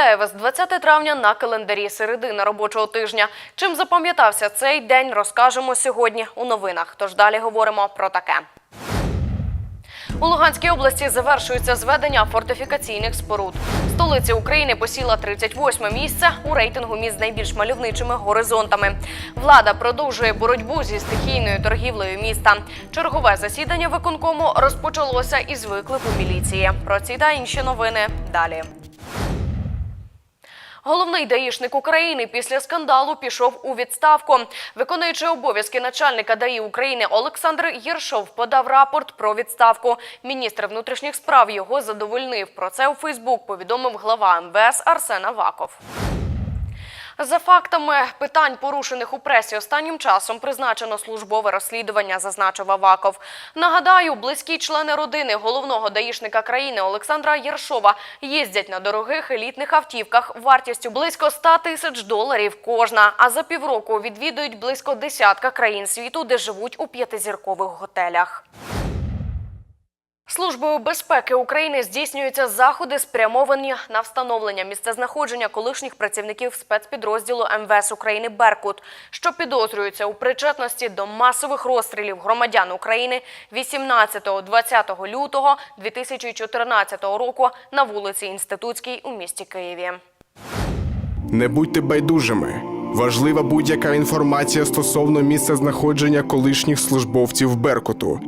Вітаю вас 20 травня на календарі середина робочого тижня. Чим запам'ятався цей день, розкажемо сьогодні у новинах. Тож далі говоримо про таке. У Луганській області завершується зведення фортифікаційних споруд. Столиця України посіла 38 місце у рейтингу міст з найбільш мальовничими горизонтами. Влада продовжує боротьбу зі стихійною торгівлею міста. Чергове засідання виконкому розпочалося із виклику міліції. Про ці та інші новини далі. Головний даїшник України після скандалу пішов у відставку. Виконуючий обов'язки начальника ДАІ України Олександр Єршов подав рапорт про відставку. Міністр внутрішніх справ його задовольнив. Про це у Фейсбук повідомив глава МВС Арсен Аваков. За фактами питань, порушених у пресі останнім часом, призначено службове розслідування, зазначив Аваков. Нагадаю, близькі члени родини головного даїшника країни Олександра Єршова їздять на дорогих елітних автівках вартістю близько 100 тисяч доларів кожна. А за півроку відвідують близько десятка країн світу, де живуть у п'ятизіркових готелях. Службою безпеки України здійснюються заходи, спрямовані на встановлення місцезнаходження колишніх працівників спецпідрозділу МВС України Беркут, що підозрюються у причетності до масових розстрілів громадян України 18-20 лютого 2014 року на вулиці Інститутській у місті Києві. Не будьте байдужими. Важлива будь-яка інформація стосовно місця знаходження колишніх службовців Беркуту,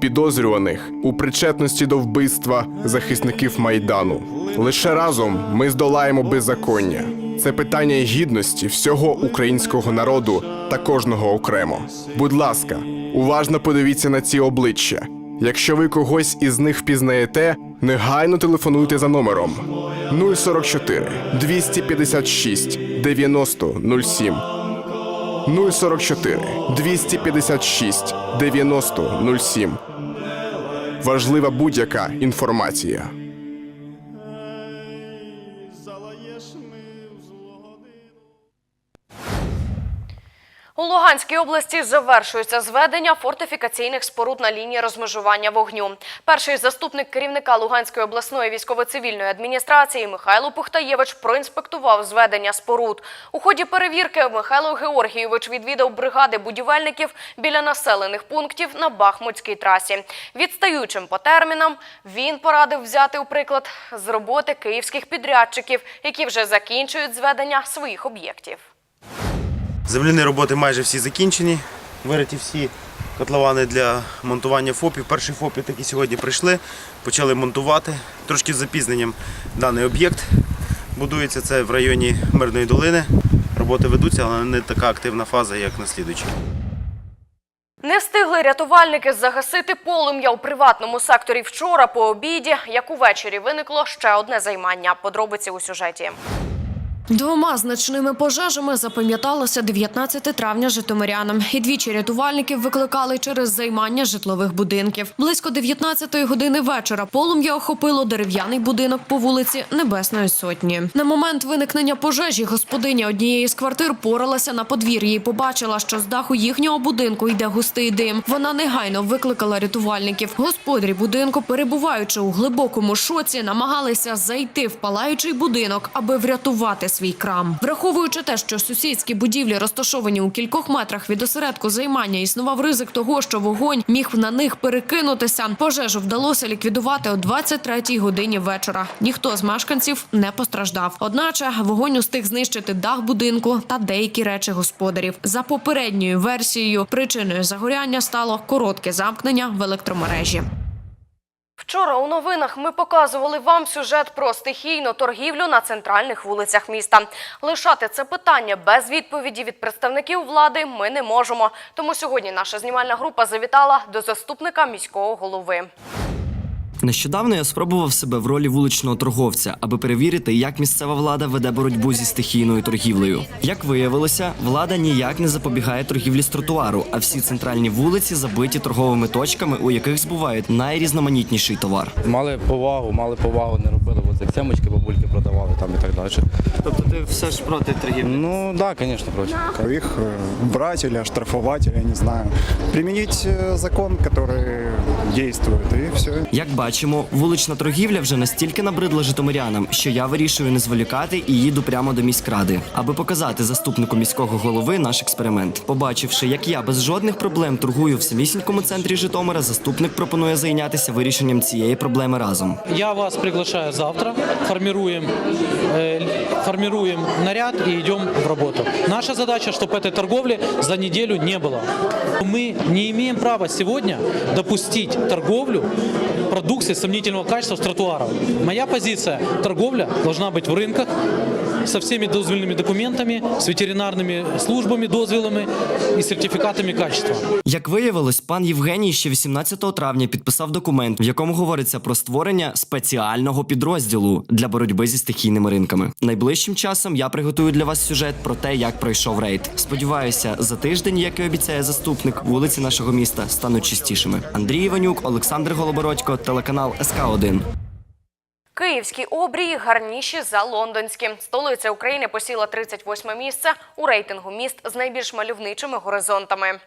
підозрюваних у причетності до вбивства захисників Майдану. Лише разом ми здолаємо беззаконня. Це питання гідності всього українського народу та кожного окремо. Будь ласка, уважно подивіться на ці обличчя. Якщо ви когось із них впізнаєте, негайно телефонуйте за номером 044 256 90 07. 044 256 90 07. Важлива будь-яка інформація. Луганській області завершується зведення фортифікаційних споруд на лінії розмежування вогню. Перший заступник керівника Луганської обласної військово-цивільної адміністрації Михайло Пухтаєвич проінспектував зведення споруд. У ході перевірки Михайло Георгійович відвідав бригади будівельників біля населених пунктів на Бахмутській трасі. Відстаючим по термінам він порадив взяти у приклад з роботи київських підрядчиків, які вже закінчують зведення своїх об'єктів. Земляні роботи майже всі закінчені. Вириті всі котловани для монтування ФОПів. Перші ФОПи такі сьогодні прийшли, почали монтувати. Трошки з запізненням даний об'єкт будується. Це в районі Мирної долини. Роботи ведуться, але не така активна фаза, як на слідуючій. Не встигли рятувальники загасити полум'я у приватному секторі вчора по обіді, як увечері виникло ще одне займання. Подробиці у сюжеті. Двома значними пожежами запам'яталося 19 травня житомирянам. І двічі рятувальників викликали через займання житлових будинків. Близько 19-ї години вечора полум'я охопило дерев'яний будинок по вулиці Небесної Сотні. На момент виникнення пожежі господиня однієї з квартир поралася на подвір'ї і побачила, що з даху їхнього будинку йде густий дим. Вона негайно викликала рятувальників. Господарі будинку, перебуваючи у глибокому шоці, намагалися зайти в палаючий будинок, аби врятувати свій крам. Враховуючи те, що сусідські будівлі розташовані у кількох метрах від осередку займання, існував ризик того, що вогонь міг на них перекинутися. Пожежу вдалося ліквідувати о 23-й годині вечора. Ніхто з мешканців не постраждав. Одначе вогонь устиг знищити дах будинку та деякі речі господарів. За попередньою версією, причиною загоряння стало коротке замкнення в електромережі. Вчора у новинах ми показували вам сюжет про стихійну торгівлю на центральних вулицях міста. Лишати це питання без відповіді від представників влади ми не можемо. Тому сьогодні наша знімальна група завітала до заступника міського голови. Нещодавно я спробував себе в ролі вуличного торговця, аби перевірити, як місцева влада веде боротьбу зі стихійною торгівлею. Як виявилося, влада ніяк не запобігає торгівлі з тротуару, а всі центральні вулиці забиті торговими точками, у яких збувають найрізноманітніший товар. Мали повагу, мали повагу, не робили. От як сімочки бабульки продавали там і так далі. Тобто ти все ж проти торгівлі? Ну так, да, звісно, проти. их э, брать или оштрафовать, или я не знаю. Применить э, закон, который действует, и все. Як бачимо, вулична торгівля вже настільки набридла житомирянам, що я вирішую не зволікати і їду прямо до міськради, аби показати заступнику міського голови наш експеримент. Побачивши, як я без жодних проблем торгую в самісінькому центрі Житомира, заступник пропонує зайнятися вирішенням цієї проблеми разом. Я вас приглашаю завтра, формируем, э, формируем наряд и идем в работу. Наша задача, чтобы этой торговли за неделю не было. Мы не имеем права сегодня допустить торговлю продукции сомнительного качества с тротуаров. Моя позиция – торговля должна быть в рынках со всеми дозвольными документами, с ветеринарными службами, дозволами и сертификатами качества. Як виявилось, пан Євгеній ще 18 травня підписав документ, в якому говориться про створення спеціального підрозділу для боротьби зі стихійними ринками. Найближчим часом я приготую для вас сюжет про те, як пройшов рейд. Сподіваюся, за тиждень, як і обіцяє заступник, вулиці нашого міста стануть чистішими. Андрій Іванюк, Олександр Голобородько, телеканал СК 1 Київські обрії гарніші за лондонські. Столиця України посіла 38 місце у рейтингу міст з найбільш мальовничими горизонтами.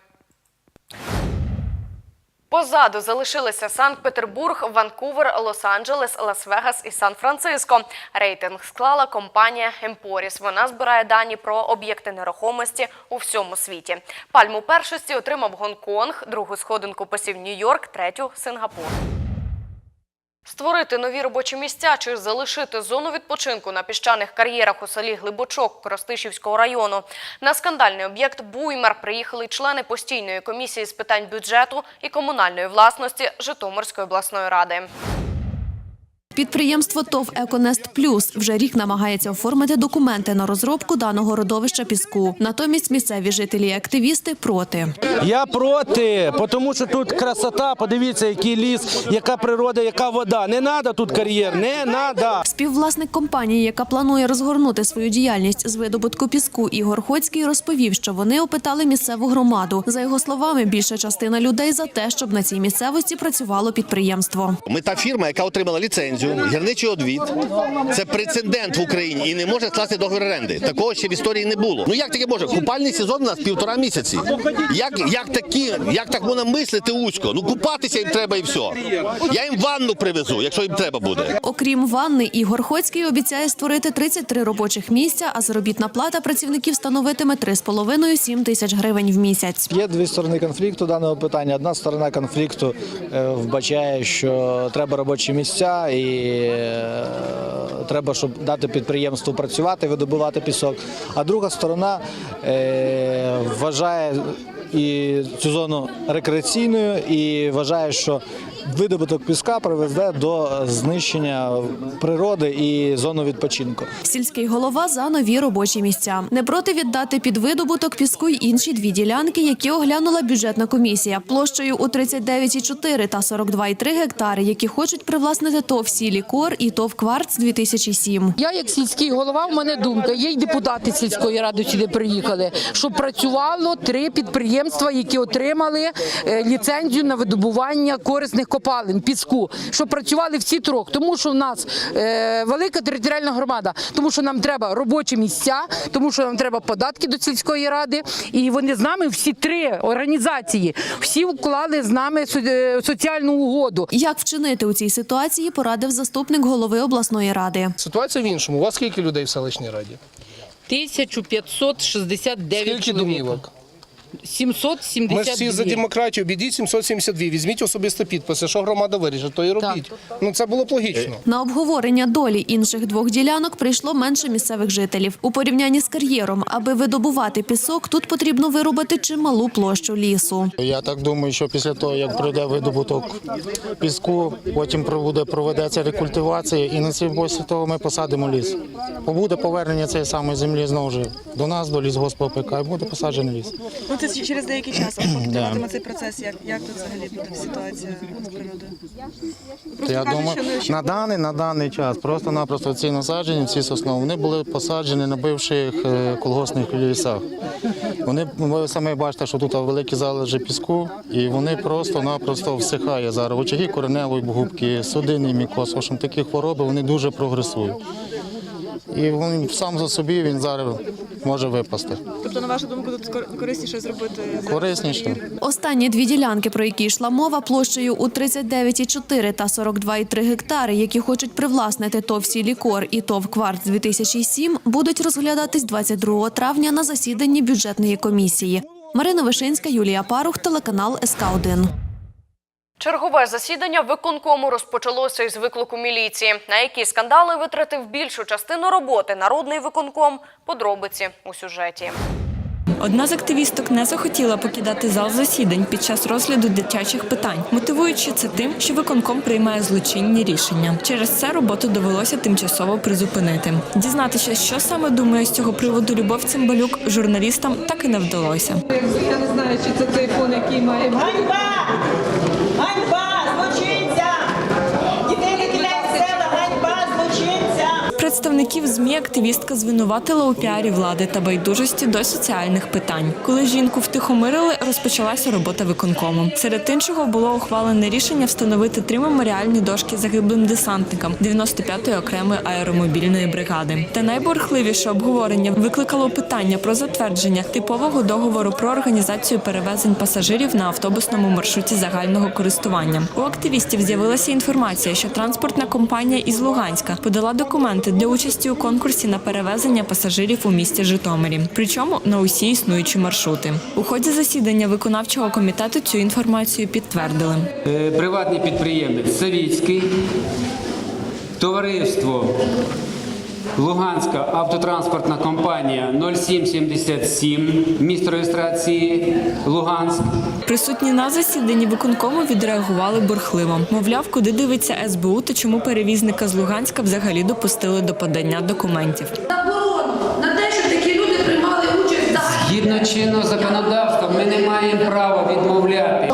Позаду залишилися Санкт-Петербург, Ванкувер, Лос-Анджелес, Лас-Вегас і Сан-Франциско. Рейтинг склала компанія Емпоріс. Вона збирає дані про об'єкти нерухомості у всьому світі. Пальму першості отримав Гонконг, другу сходинку посів Нью-Йорк, третю Сингапур. Створити нові робочі місця чи залишити зону відпочинку на піщаних кар'єрах у селі Глибочок Коростишівського району. На скандальний об'єкт Буймар приїхали члени постійної комісії з питань бюджету і комунальної власності Житомирської обласної ради. Підприємство ТОВ «Еконест Плюс» вже рік намагається оформити документи на розробку даного родовища піску. Натомість місцеві жителі і активісти проти. Я проти, тому що тут красота. Подивіться, який ліс, яка природа, яка вода. Не треба тут кар'єр, не треба. Співвласник компанії, яка планує розгорнути свою діяльність з видобутку піску, Ігор Хоцький розповів, що вони опитали місцеву громаду. За його словами, більша частина людей за те, щоб на цій місцевості працювало підприємство. Ми та фірма, яка отримала ліцензію, гірничий одвід. Це прецедент в Україні і не може скласти договір оренди. Такого ще в історії не було. Ну як таке може? Купальний сезон у нас півтора місяці. Як, як, такі, як так можна мислити узько? Ну купатися їм треба і все. Я їм ванну привезу, якщо їм треба буде. Окрім ванни, Ігор Хоцький обіцяє створити 33 робочих місця, а заробітна плата працівників становитиме 3,5-7 тисяч гривень в місяць. Є дві сторони конфлікту даного питання. Одна сторона конфлікту е, вбачає, що треба робочі місця і треба, щоб дати підприємству працювати, видобувати пісок. А друга сторона е, вважає і цю зону рекреаційною і вважає, що видобуток піска приведе до знищення природи і зону відпочинку. Сільський голова за нові робочі місця. Не проти віддати під видобуток піску й інші дві ділянки, які оглянула бюджетна комісія площею у 39,4 та 42,3 гектари, які хочуть привласнити ТОВ «Сілі Кор» і ТОВ «Кварц» 2007. Я, як сільський голова, в мене думка. Є й депутати сільської ради сюди приїхали, щоб працювало три підприємства, які отримали е, ліцензію на видобування корисних копалин, піску, щоб працювали всі трьох, тому що в нас е, велика територіальна громада, тому що нам треба робочі місця, тому що нам треба податки до сільської ради, і вони з нами всі три організації, всі вклали з нами е, соціальну угоду. Як вчинити у цій ситуації, порадив заступник голови обласної ради. Ситуація в іншому. У вас скільки людей в селищній раді? 1569 Скільки чоловік. домівок? 772. Ми ж всі за демократію. Бідіть 772. Візьміть особисто підписи. Що громада вирішить, то і робіть. Ну це було б логічно. На обговорення долі інших двох ділянок прийшло менше місцевих жителів. У порівнянні з кар'єром, аби видобувати пісок, тут потрібно вирубати чималу площу лісу. Я так думаю, що після того, як пройде видобуток піску, потім буде проведеться рекультивація, і на цій після того ми посадимо ліс. Буде повернення цієї самої землі знову ж до нас, до лісгоспу ОПК, і буде посаджений ліс. Це через деякий час. А цей процес, як, як тут взагалі буде ситуація з природою? Просто Я кажуть, думаю, що на даний на даний час просто-напросто ці насаджені, ці сосни, вони були посаджені на бивших е, колгоспних лісах. Вони ви самі бачите, що тут великі залежі піску, і вони просто-напросто всихає зараз. Очаги кореневої губки, судинний мікоз, в общем, такі хвороби вони дуже прогресують. І він сам за собі він зараз може випасти. Тобто, на вашу думку, тут корисніше зробити Корисніше. Останні дві ділянки, про які йшла мова, площею у 39,4 та 42,3 гектари, які хочуть привласнити ТОВ «Сілікор» і ТОВ «Кварц» 2007, будуть розглядатись 22 травня на засіданні бюджетної комісії. Марина Вишинська, Юлія Парух, телеканал СК 1 Чергове засідання виконкому розпочалося із виклику міліції. На які скандали витратив більшу частину роботи народний виконком? Подробиці у сюжеті. Одна з активісток не захотіла покидати зал засідань під час розгляду дитячих питань, мотивуючи це тим, що виконком приймає злочинні рішення. Через це роботу довелося тимчасово призупинити. Дізнатися, що саме думає з цього приводу Любов Цимбалюк, журналістам так і не вдалося. Я не знаю, чи це той фон, який має! Ганьба! Злочинця! Дітей не кидай в села! Ганьба! Злочинця! Представників змі активістка звинуватила у піарі влади та байдужості до соціальних питань. Коли жінку втихомирили, розпочалася робота виконкому. Серед іншого було ухвалене рішення встановити три меморіальні дошки загиблим десантникам 95-ї окремої аеромобільної бригади. Та найбурхливіше обговорення викликало питання про затвердження типового договору про організацію перевезень пасажирів на автобусному маршруті загального користування. У активістів з'явилася інформація, що транспортна компанія із Луганська подала документи для участі у конкурсі на перевезення пасажирів у місті Житомирі, причому на усі існуючі маршрути. У ході засідання виконавчого комітету цю інформацію підтвердили. Е, приватний підприємець Савіцький, товариство Луганська автотранспортна компанія 0777, місто реєстрації Луганськ. Присутні на засіданні виконкому відреагували бурхливо. Мовляв, куди дивиться СБУ та чому перевізника з Луганська взагалі допустили до подання документів. Заборону на те, що такі люди приймали участь Згідно чинного законодавства, ми не маємо права відмовляти.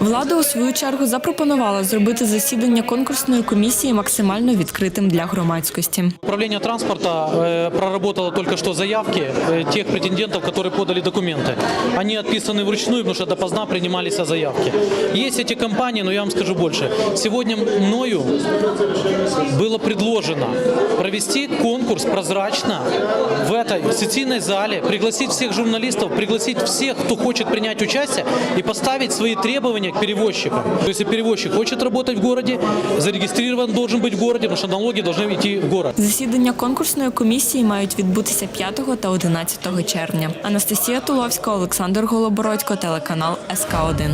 Влада у свою чергу запропонувала зробити засідання конкурсної комісії максимально відкритим для громадськості. Управление транспорта э, проработало только что заявки э, тех претендентов, которые подали документы. Они отписаны вручную, потому что допоздна принимались заявки. Есть эти компании, но я вам скажу больше. Сегодня мною было предложено провести конкурс прозрачно в этой сессийной зале, пригласить всех журналистов, пригласить всех, кто хочет принять участие и поставить свои требования к перевозчикам. То есть, если перевозчик хочет работать в городе, зарегистрирован должен быть в городе, потому что налоги должны идти в город. Засідання конкурсної комісії мають відбутися 5 та 11 червня. Анастасія Туловська, Олександр Голобородько, телеканал СК 1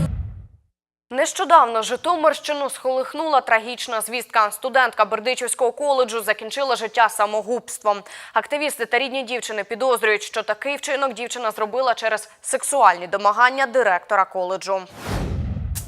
Нещодавно Житомирщину схолихнула трагічна звістка. Студентка Бердичівського коледжу закінчила життя самогубством. Активісти та рідні дівчини підозрюють, що такий вчинок дівчина зробила через сексуальні домагання директора коледжу.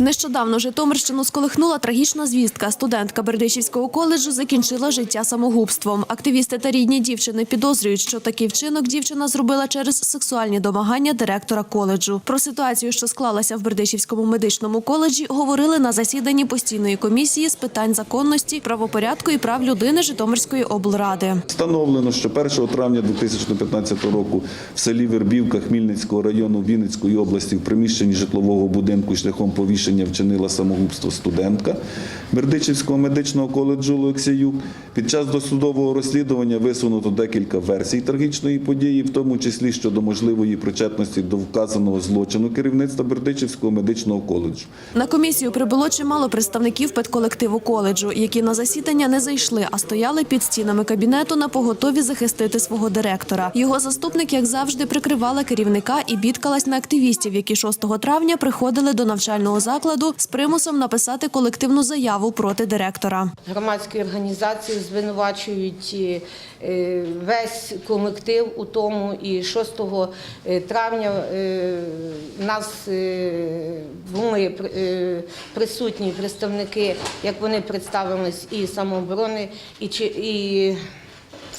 Нещодавно Житомирщину сколихнула трагічна звістка. Студентка Бердичівського коледжу закінчила життя самогубством. Активісти та рідні дівчини підозрюють, що такий вчинок дівчина зробила через сексуальні домагання директора коледжу. Про ситуацію, що склалася в Бердичівському медичному коледжі, говорили на засіданні постійної комісії з питань законності, правопорядку і прав людини Житомирської облради. Встановлено, що 1 травня 2015 року в селі Вербівка Хмільницького району Вінницької області в приміщенні житлового будинку шляхом повішення вчинила самогубство студентка Бердичівського медичного коледжу Олексіюк. Під час досудового розслідування висунуто декілька версій трагічної події, в тому числі щодо можливої причетності до вказаного злочину керівництва Бердичівського медичного коледжу. На комісію прибуло чимало представників педколективу коледжу, які на засідання не зайшли, а стояли під стінами кабінету на поготові захистити свого директора. Його заступник, як завжди, прикривала керівника і бідкалась на активістів, які 6 травня приходили до навчального закладу з примусом написати колективну заяву проти директора. Громадські організації звинувачують е, весь колектив у тому. І 6 травня е, нас е, були е, присутні представники, як вони представились, і самооборони, і, і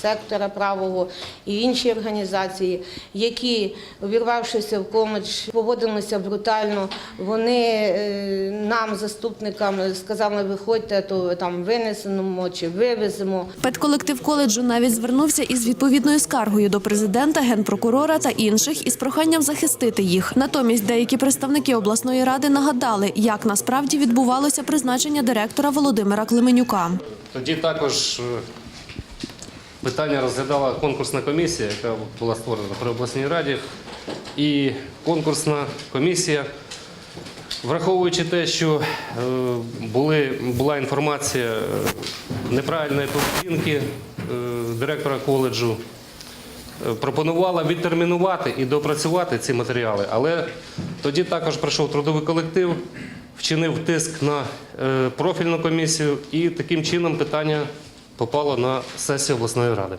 сектора правого і інші організації, які, увірвавшися в коледж, поводилися брутально. Вони е, нам, заступникам, сказали, виходьте, то там винесемо чи вивеземо. Педколектив коледжу навіть звернувся із відповідною скаргою до президента, генпрокурора та інших із проханням захистити їх. Натомість деякі представники обласної ради нагадали, як насправді відбувалося призначення директора Володимира Клеменюка. Тоді також е, питання розглядала конкурсна комісія, яка була створена при обласній раді. І конкурсна комісія, враховуючи те, що е, були, була інформація е, неправильної поведінки е, директора коледжу, пропонувала відтермінувати і допрацювати ці матеріали. Але тоді також прийшов трудовий колектив, вчинив тиск на профільну комісію, і таким чином питання попало на сесію обласної ради.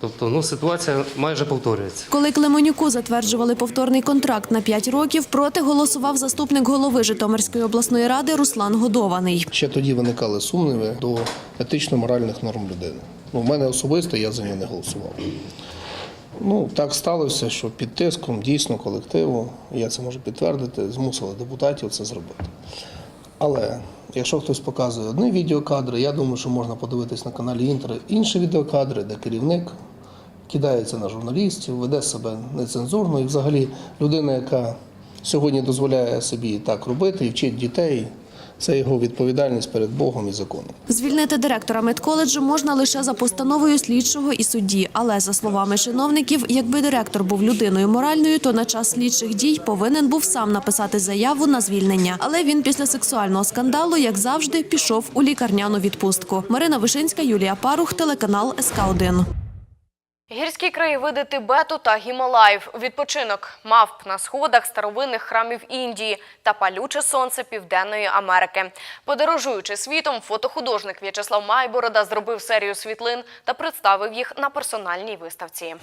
Тобто ну, ситуація майже повторюється. Коли Клеменюку затверджували повторний контракт на 5 років, проти голосував заступник голови Житомирської обласної ради Руслан Годований. Ще тоді виникали сумніви до етично-моральних норм людини. Ну, в мене особисто я за нього не голосував. Ну, так сталося, що під тиском дійсно колективу, я це можу підтвердити, змусили депутатів це зробити. Але якщо хтось показує одні відеокадри, я думаю, що можна подивитись на каналі Інтер інші відеокадри, де керівник кидається на журналістів, веде себе нецензурно. І взагалі людина, яка сьогодні дозволяє собі так робити і вчить дітей, це його відповідальність перед Богом і законом. Звільнити директора медколеджу можна лише за постановою слідчого і судді. Але за словами чиновників, якби директор був людиною моральною, то на час слідчих дій повинен був сам написати заяву на звільнення. Але він після сексуального скандалу, як завжди, пішов у лікарняну відпустку. Марина Вишинська, Юлія Парух, телеканал СК 1 Гірські краєвиди Тибету та Гімалаїв, відпочинок мавп на сходах старовинних храмів Індії та палюче сонце Південної Америки. Подорожуючи світом, фотохудожник В'ячеслав Майборода зробив серію світлин та представив їх на персональній виставці.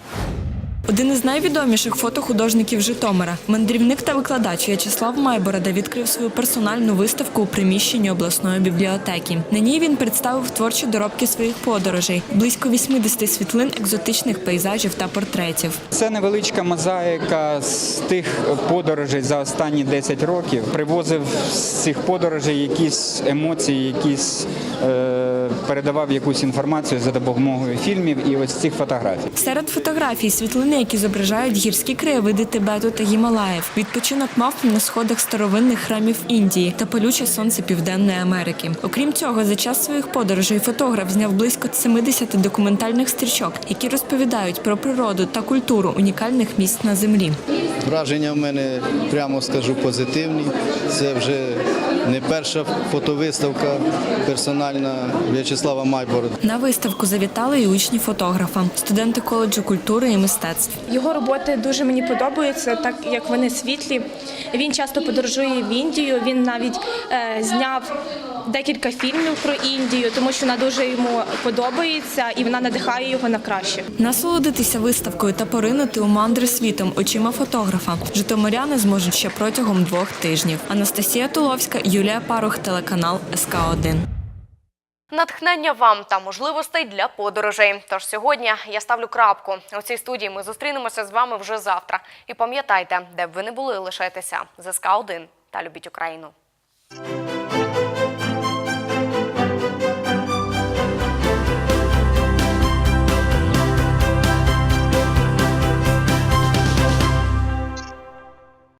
Один із найвідоміших фотохудожників Житомира, мандрівник та викладач В'ячеслав Майборода відкрив свою персональну виставку у приміщенні обласної бібліотеки. На ній він представив творчі доробки своїх подорожей, близько 80 світлин екзотичних пейзажів та портретів. Це невеличка мозаїка з тих подорожей за останні 10 років. Привозив з цих подорожей якісь емоції, якісь е, передавав якусь інформацію за допомогою фільмів і ось цих фотографій. Серед фотографій світлини, які зображають гірські краєвиди Тибету та Гімалаїв, відпочинок мавп на сходах старовинних храмів Індії та палюче сонце Південної Америки. Окрім цього, за час своїх подорожей фотограф зняв близько 70 документальних стрічок, які розповідають про природу та культуру унікальних місць на землі. Враження в мене, прямо скажу, позитивні. Це вже не перша фотовиставка персональна В'ячеслава Майборода. На виставку завітали і учні фотографа, студенти коледжу культури і мистецтв. Його роботи дуже мені подобаються, так як вони світлі. Він часто подорожує в Індію. Він навіть е, зняв декілька фільмів про Індію, тому що вона дуже йому подобається і вона надихає його на краще. Насолодитися виставкою та поринути у мандри світом очима фотографа. Житомиряни зможуть ще протягом двох тижнів. Анастасія Туловська, Юлія Парух, телеканал СК 1 Натхнення вам та можливостей для подорожей. Тож сьогодні я ставлю крапку. У цій студії ми зустрінемося з вами вже завтра. І пам'ятайте, де б ви не були, лишайтеся. ЗСК 1 та любіть Україну.